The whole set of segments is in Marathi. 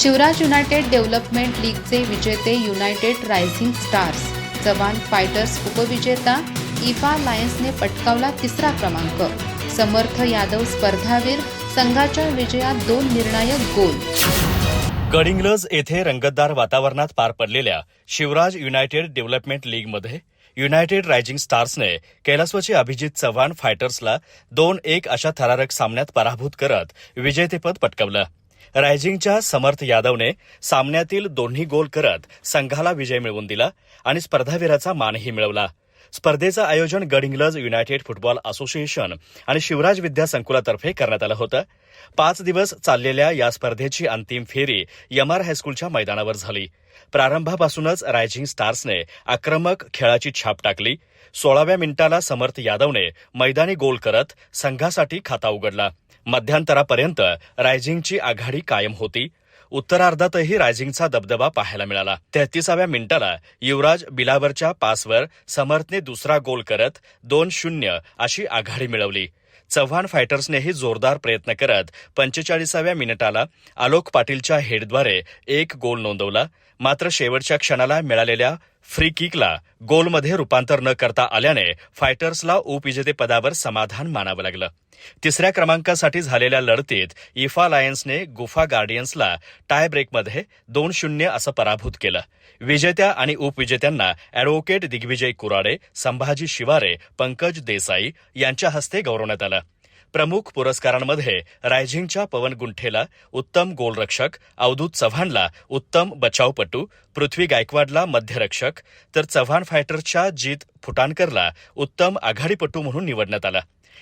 शिवराज युनायटेड डेव्हलपमेंट लीगचे विजेते united rising stars. Jawan fighters उपविजेता इफा लायन्सने पटकावला तिसरा क्रमांक. समर्थ यादव स्पर्धावीर संघाच्या विजयात दोन निर्णायक गोल. गडिंग्लज येथे रंगतदार वातावरणात पार पडलेल्या शिवराज युनायटेड डेव्हलपमेंट लीगमध्ये युनायटेड रायझिंग स्टार्सने कैलासवाची अभिजित चव्हाण फायटर्सला दोन एक अशा थरारक सामन्यात पराभूत करत विजेतेपद पटकावलं. रायझिंगच्या समर्थ यादवने सामन्यातील दोन्ही गोल करत संघाला विजय मिळवून दिला आणि स्पर्धावीराचा मानही मिळवला. स्पर्धेचं आयोजन गडिंग्लज युनायटेड फुटबॉल असोसिएशन आणि शिवराज विद्या संकुलातर्फे करण्यात आलं होतं. पाच दिवस चाललेल्या या स्पर्धेची अंतिम फेरी यमार हायस्कूलच्या मैदानावर झाली. प्रारंभापासूनच रायझिंग स्टार्सने आक्रमक खेळाची छाप टाकली. सोळाव्या मिनिटाला समर्थ यादवने मैदानी गोल करत संघासाठी खाता उघडला. मध्यांतरापर्यंत रायझिंगची आघाडी कायम होती. उत्तरार्धातही रायझिंगचा दबदबा पाहायला मिळाला. तेहतीसाव्या मिनिटाला युवराज बिलावरच्या पासवर समर्थने दुसरा गोल करत दोन शून्य अशी आघाडी मिळवली. चव्हाण फायटर्सनेही जोरदार प्रयत्न करत पंचेचाळीसाव्या मिनिटाला आलोक पाटीलच्या हेडद्वारे एक गोल नोंदवला. मात्र शेवटच्या क्षणाला मिळालेल्या फ्री किकला गोलमध्ये रूपांतर न करता आल्याने फायटर्सला उपविजेतेपदावर समाधान मानावं लागलं. तिसऱ्या क्रमांकासाठी झालेल्या लढतीत इफा लायन्सने गुफा गार्डियन्सला टाय ब्रेकमध्ये दोन शून्य असं पराभूत केलं. विजेत्या आणि उपविजेत्यांना अॅडव्होकेट दिग्विजय कुराडे संभाजी शिवारे पंकज देसाई यांच्या हस्ते गौरवण्यात आलं. प्रमुख पुरस्कारांमध्ये रायझिंगच्या पवन गुंठेला उत्तम गोलरक्षक अवधूत चव्हाणला उत्तम बचावपटू पृथ्वी गायकवाडला मध्यरक्षक तर चव्हाण फायटर्सच्या जीत फुटाणकरला उत्तम आघाडीपटू म्हणून निवडण्यात आला.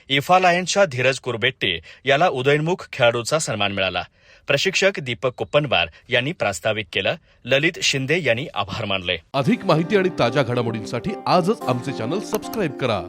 इफा लायन्सच्या धीरज कुरबेट्टे याला उदयनमुख खेळाडूचा सन्मान मिळाला. प्रशिक्षक दीपक कुप्पनवार यांनी प्रास्ताविक केलं. ललित शिंदे यांनी आभार मानले. अधिक माहिती आणि ताज्या घडामोडींसाठी आजच आमचे चॅनल सबस्क्राईब करा.